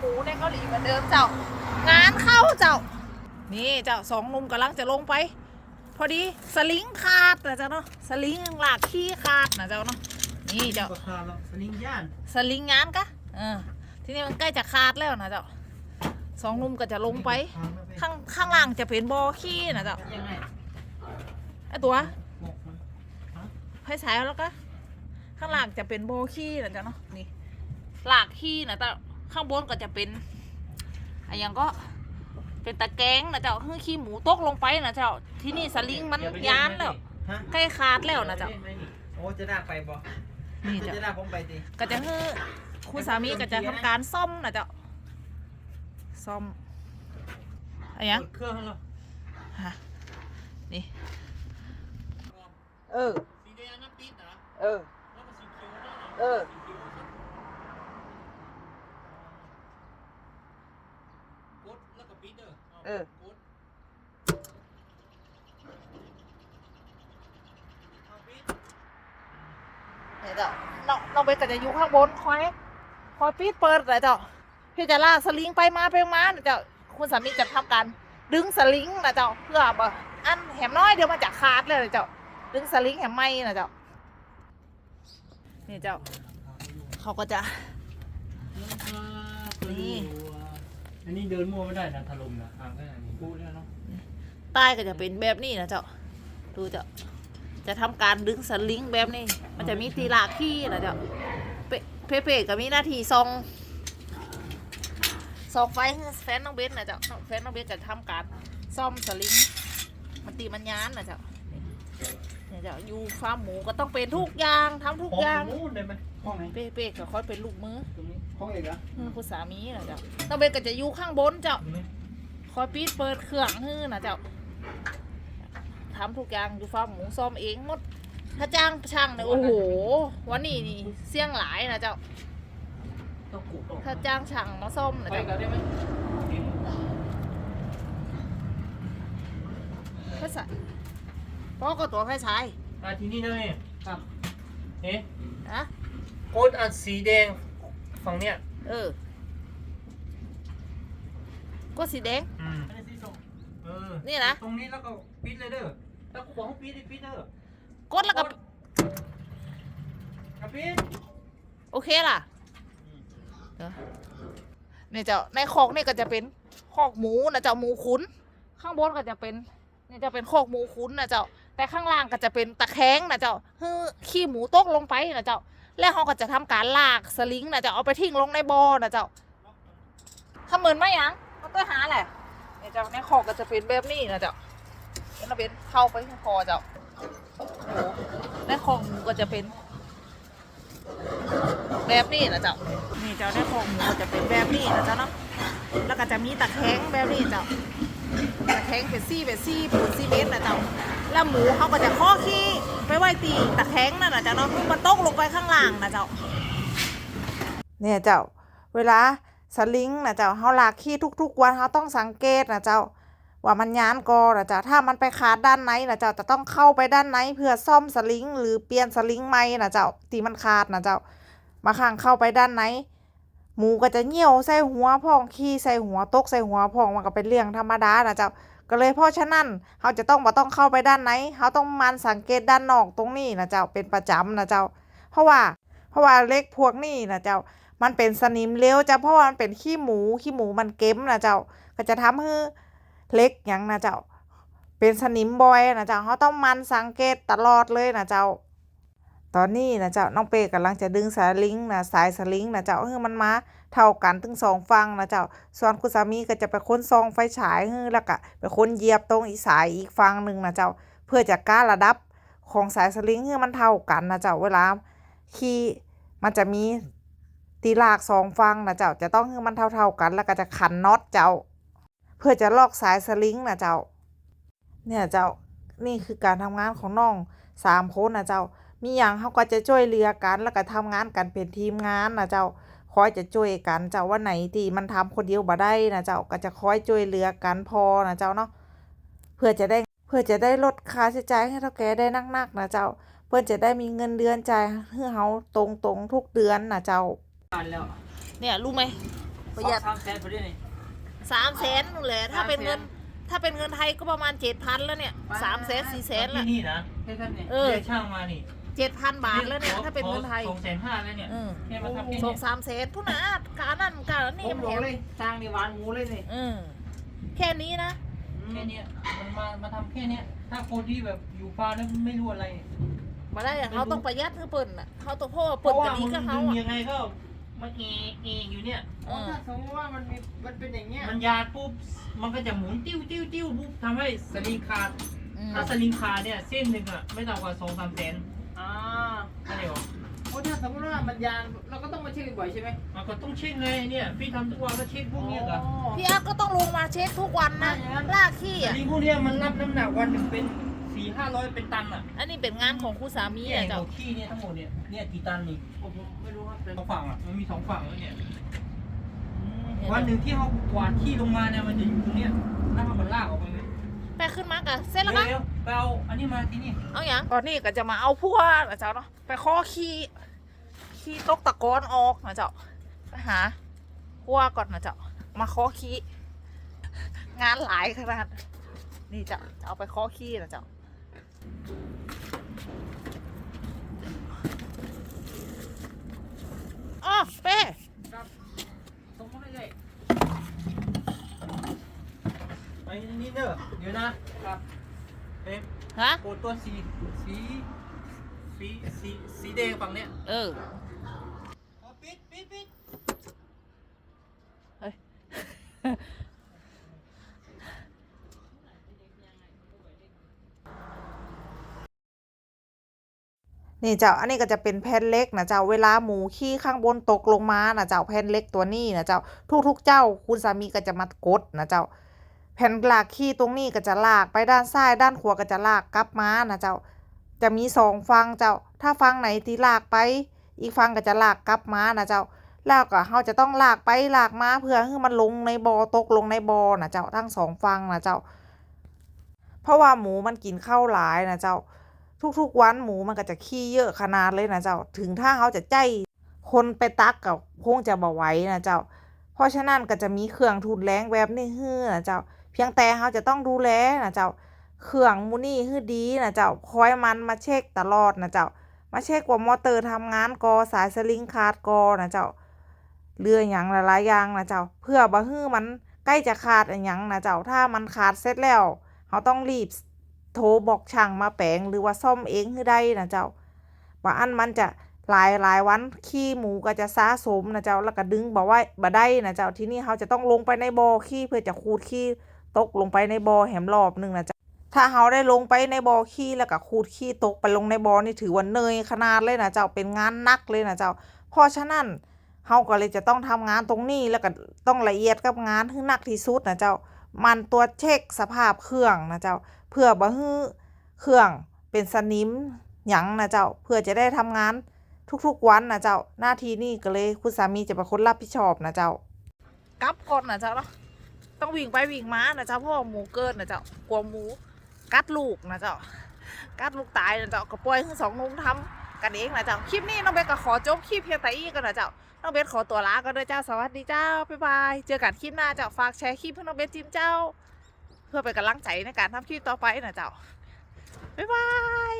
หมูในเกาหลีเหมือนเดิมเจ้า งานเข้าเจ้า นี่เจ้าสองหนุ่มกำลังจะลงไป พอดีสลิงขาดนะเจ้าเนาะสลิงหลากขี้ขาดนะเจ้าเนาะนี่เจ้าก็คาแล้วสลิงย่านสลิงงานกะเออทีนี้มันใกล้จะขาดแล้วนะเจ้าสองหนุ่มก็จะลงไป ข้างข้างล่างจะเป็นบ่อขี้นะเจ้ายังไงไอตัวหมกมันไฟฉายเอาแล้วก็ข้างล่างจะเป็นบ่อขี้นะเจ้าเนาะนี่หลากขี้นะเจ้า ข้างบนก็จะเป็นอะไรอย่างก็เป็นตะแกรงนะเจ้าเฮ้ยขี้หมูตกลงไปนะเจ้าที่นี่สลิงมันยานแล้วฮะใกล้ขาดแล้วนะเจ้าโอ้จะได้ไปบ่นี่จะเจ้าได้ผมไปดิก็จะให้คุณสามีก็จะทำการซ่อมนะเจ้าซ่อมอะไรอย่างเปิดเครื่องให้เราฮะนี่เออสีแดงน้ำปิดนะเออแล้วก็สีเขียวด้วยเออ สีเขียวกดแล้วก็ปิด เด้อเออกดเอาปิดเนี่ยเจ้าน้องน้องเบสก็จะอยู่ข้างบนคอยคอยปิดเปิดนะเจ้าพี่จะลากสลิงไปมาไปมานะเจ้าคุณสามีจะทำการดึงสลิงนะเจ้าเพื่อแบบอันแหมน้อยเดี๋ยวมันจะขาดเลยนะเจ้าดึงสลิงแหมไม่นะเจ้านี่เจ้าเขาก็จะนี่ อันนี้เดินมั่วไม่ได้นะถล่มนะอ่างแค่นี้พูดแล้วเนาะใต้ก็จะเป็นแบบนี้นะเจ้า ดูเจ้า จะทำการดึงสลิงแบบนี้ มันจะมีตีลากขี้นะเจ้า เปเปเป้ก็มีหน้าที่ซองซองไฟให้แฟนน้องเบสนะเจ้า แฟนน้องเบสจะทำการซ่อมสลิง มันตีมันยานนะเจ้าเนี่ยเจ้าอยู่ฟาร์มหมูก็ต้องเป็นทุกอย่างทำทุกห้องอย่างนู้นได้ไหมห้องไหนเป้เป้ก็ค่อยเป็นลูกมือตรงนี้ห้องเอกเหรออืมคุณสามีนะเจ้าน้องเบสก็จะอยู่ข้างบนเจ้า ตรงนี้คอยปิดเปิดเครื่องฮื้อนะเจ้าทำทุกอย่างอยู่ฟาร์มหมูซ่อมเองหมด ถ้าจ้างช่างเนี่ยโอ้โห วันนี้นี่เสี่ยงหลายนะเจ้า ต้องกุต้องถ้าจ้างช่างมาซ่อมนะไปเจ้ากันได้ไหมไฟฉาย เพราะก็ตัวไฟฉายอ่าทีนี้เลยครับเอ๊ะนะโคดอันสีแดงฝั่งเนี้ยเออ ก็สีแดง อืมอันนี้สีส้มเออนี่นะ ตรงนี้แล้วก็ปิดเลยเด้อแล้วก็บอกให้ปิดให้ปิดเด้อกดแล้วก็กระปิดโอเคล่ะเดี๋ยวนี่เจ้าในคอกนี่ก็จะเป็นคอกหมูนะเจ้าหมูขุนข้างบนก็จะเป็นนี่จะเป็นคอกหมูขุนนะเจ้า แต่ข้างล่างก็จะเป็นตะแคงนะเจ้าฮือขี้หมูตกลงไปนะเจ้า แล้วเขาก็จะทำการลากสลิงนะเจ้าเอาไปทิ้งลงในบ่อนะเจ้าทำเหมือนไหมยังเขาต้องหาแหละเนี่ยเจ้าในคอก็จะเป็นแบบนี้นะเจ้าแล้วเราเป็นเข้าไปที่คอเจ้าโอ้โหในคอหมูก็จะเป็น แบบนี้นะเจ้านี่เจ้าในคอหมูก็จะเป็นแบบนี้นะเจ้าเนาะแล้วก็จะมีตะแคงแบบนี้เจ้า ตะแคงเป็นซี่เป็นซี่ปูนซีเมนต์นะเจ้าแล้วหมูเขาก็จะข้อขี้ไปไว้ตีตะแคงนั่นนะเจ้าเนาะมันตกลงไปข้างล่างนะเจ้าเนี่ยเจ้าเวลาสลิงนะเจ้าเขาลากขี้ทุก ๆ วันเขาต้องสังเกตนะเจ้าว่ามันยานกอนะเจ้าถ้ามันไปขาดด้านไหนนะเจ้าจะต้องเข้าไปด้านไหนเพื่อซ่อมสลิงหรือเปลี่ยนสลิงใหม่นะเจ้าตีมันขาดนะเจ้ามาข้างเข้าไปด้านไหน หมูก็จะเหี่ยวใส่หัวพองขี้ใส่หัวตกใส่หัวพองมันก็เป็นเรื่องธรรมดานะเจ้าก็เลยเพราะฉะนั้นเขาจะต้องบ่ต้องเข้าไปด้านไหนเขาต้องมันสังเกตด้านนอกตรงนี้นะเจ้าเป็นประจำนะเจ้า เพราะว่า เพราะว่าเล็กพวกนี้นะเจ้า มันเป็นสนิมเลี้ยวจ้ะเพราะว่ามันเป็นขี้หมูขี้หมูมันเก็มนะเจ้า ก็จะทำให้เล็กอย่างนะเจ้า เป็นสนิมบอยนะเจ้าเขาต้องมันสังเกตตลอดเลยนะเจ้า ตอนนี้นะเจ้าน้องเปกำลังจะดึงสายลิงนะสายสลิงนะเจ้าเฮ้มันมาเท่ากันถึงสองฝั่งนะเจ้าส่วนคุณสามีก็จะไปค้นซองไฟฉายเฮ้แล้วก็ไปค้นเหยียบตรงอีกสายอีกฝั่งหนึ่งนะเจ้าเพื่อจะก้าระดับของสายสลิงให้มันเท่ากันนะเจ้าเวลาขี่มันจะมีตีลากสองฝั่งนะเจ้าจะต้องให้มันเท่า ๆกัน แล้วก็จะขันน็อตเจ้า เพื่อจะลอกสายสลิงนะเจ้า เนี่ยเจ้านี่คือการทำงานของน้องสามคนนะเจ้า มีอย่างเขาก็จะช่วยเหลือกันแล้วก็ทำงานกันเป็นทีมงานนะเจ้าคอยจะช่วยกันเจ้าว่าไหนที่มันทำคนเดียวบ่ได้นะเจ้าก็จะคอยช่วยเหลือกันพอนะเจ้าเนาะเพื่อจะได้เพื่อจะได้ลดค่าใช้จ่ายให้เท่าแก่ได้นักๆนะเจ้า เพื่อจะได้มีเงินเดือนจ่ายให้เขาตรงๆทุกเดือนนะเจ้าผ่านแล้วเนี่ยรู้ไหมประหยัดสองสามแสนพอดีนี่สามแสนนู่นแหละถ้าเป็นเงินสามแสถ้าเป็นเงินไทยก็ประมาณเจ็ดพันแล้วเนี่ยสามแสนสี่แสนที่ละนี่นะแค่ท่านเนี่ยเออเรียกช่างมานี่ เจ็ดพันบาทแล้วเนี่ยถ้าเป็นเงินไทยสองแสนห้าแล้วเนี่ยเออแค่มาทำแค่สอเนี้งสามแสนทุกนะการนั่นการนี่ผมบอกเลยสร้างในหวานหมูเลยนี่เออแค่นี้นะแค่เนี้ยมันมามาทำแค่เนี้ยถ้าคนที่แบบอยู่ฟาร์มแล้วไม่รู้อะไรมาได้อะเขาต้องประหยัดคือเปิ่นอะเขาต้องพ่อเพเปิ่นราะกัว่านดีมึงก็เขาดึงอะยังไงก็มันเองเองอยู่เนี่ยเออถ้าสมมติว่ามันมีมันเป็นอย่างเงี้ยมันยาดปุ๊บมันก็จะหมุนติ้วติ้วติ้วปุ๊บทำให้สลิงขาดอืมถ้าสลิงขาดเนี่ยเส้นหนึ่งอะไม่ต่ำกว่าสองสามแสน อ่าอะไรหรอเพราะถ้าสมมติว่ามันยางเราก็ต้องมาเช็คบ่อยใช่ไหมมันก็ต้องเช็คไงเนี่ย พี่ทำทุกวันก็เช็คพวกเนี้ยกับพี่อาร์ตก็ต้องลงมาเช็คทุกวันนะลากขี้สอะ ลิงพวกเนี้ยมันรับน้ำหนักวันหนึ่งเป็นสี่ห้าร้อยเป็นตันอะอันนี้เป็นงานของครูสามีเนี่ยอะเจ้าเจ้าขี้เนี่ยทั้งหมดเนี่ยเนี่ยกี่ตันนี่ผมไม่รู้ครับเป็นสองฝั่งอะมันมีสองฝั่งแล้วเนี่ยวันหนึ่งที่เขากวาดขี้ลงมาเนี่ยมันจะอยู่ตรงเนี้ยแล้วมันลากออกไป เลยไปขึ้นมากะเสร็จแล้วก็เร็วๆไปเอาอันนี้มาที่นี่เอาอย่างก่อนนี่ก็จะมาเอาพวกนะเจ้าเนาะไปข้อขี้ขี้ตกตะกอนออกนะเจ้าไปหาพวกก่อนนะเจ้ามาข้อขี้งานหลายขนาดนี่เจ้าจะเอาไปข้อขี้นะเจ้าอ๋อเป้ ครับสมมติได้เลย ไปนี่เด้อเดี๋ยวนะครับเอ๊ะ ฮะโกดตัวสีสีสีสีสีแดงฝั่งเนี้ยเออ เอาปิดปิดปิดเฮ้ย นี่เจ้าอันนี้ก็จะเป็นแผ่นเล็กนะเจ้าเวลาหมูขี้ข้างบนตกลงมานะเจ้าแผ่นเล็กตัวนี้นะเจ้าทุกๆเจ้าคุณสามีก็จะมากดนะเจ้า แผ่นหลากขี้ตรงนี้ก็จะลากไปด้านซ้ายด้านขวาก็จะลากกลับมานะเจ้า จะมีสองฟังเจ้า ถ้าฟังไหนที่ลากไป อีกฟังก็จะลากกลับมานะเจ้า แล้วก็เราจะต้องลากไปลากมาเพื่อให้มันลงในบอ่อตกลงในบอ่อนะเจ้าทั้งสองฟังนะเจ้า เพราะว่าหมูมันกินข้าวหลายนะเจ้า ทุกๆวันหมูมันก็จะขี้เยอะขนาดเลยนะเจ้า ถึงถ้าเขาจะใจคนไปตักกับคงจะบ่ไหวนะเจ้า เพราะฉะนั้นก็จะมีเครื่องทุนแรงแบบนี้ฮื้อนะเจ้า พียงแต่เขาจะต้องดูแลนะเจ้าเครื่องมูนี่ฮื้อดีนะเจ้าคอยมันมาเช็คตลอดนะเจ้ามาเช็คว่ามอเตอร์ทำงานกอสายสลิงขาดกอนะเจ้าเรืออย่างหลายๆอย่างนะเจ้าเพื่อบ่ฮื้อมันใกล้จะขาดอนหยังนะเจ้าถ้ามันขาดเสร็จแล้วเขาต้องรีบโทรบอกช่างมาแปลงหรือว่าซ่อมเองให้ได้นะเจ้าว่าอันมันจะหลายหลายวันขี้หมูก็จะสะสมนะเจ้าแล้วก็ดึงบอกว่าบ่ได้นะเจ้าที่นี่เขาจะต้องลงไปในบ่อขี้เพื่อจะขูดขี้ ตกลงไปในบ่อแหมรอบหนึ่งนะเจ้าถ้าเขาได้ลงไปในบ่อขี้แล้วก็ขูดขี้ตกไปลงในบ่อนี่ถือว่าเนยขนาดเลยนะเจ้าเป็นงานหนักเลยนะเจ้า เพราะฉะนั้นเฮาก็เลยจะต้องทำงานตรงนี้แล้วก็ต้องละเอียดกับงานให้หนักที่สุดนะเจ้า มันตรวเช็คสภาพเครื่องนะเจ้า เพื่อบ่ให้เครื่องเป็นสนิมหยังนะเจ้า เพื่อจะได้ทำงานทุกๆวันนะเจ้า หน้าที่นี่ก็เลยคุณสามีจะเป็นคนรับผิดชอบนะเจ้า กลับก่อนนะเจ้าเนาะ ต้องวิ่งไปวิ่งมานะเจ้าเพราะว่าหมูเกินนะเจ้ากลัวหมูกัดลูกนะเจ้ากัดลูกตายนะเจ้าก็ปล่อยให้สองนุ่งทำกันเองนะเจ้าคลิปนี้น้องเบสก็ขอจบคลิปเพียงแต่อีกันนะเจ้าน้องเบสขอตัวลาก็ด้วยเจ้าสวัสดีเจ้าบ๊ายบายเจอกันคลิปหน้าเจ้าฝากแชร์คลิปให้น้องเบสจิ้มเจ้า เพื่อเป็นกำลังใจในการทำคลิปต่อไปนะเจ้าบ๊ายบาย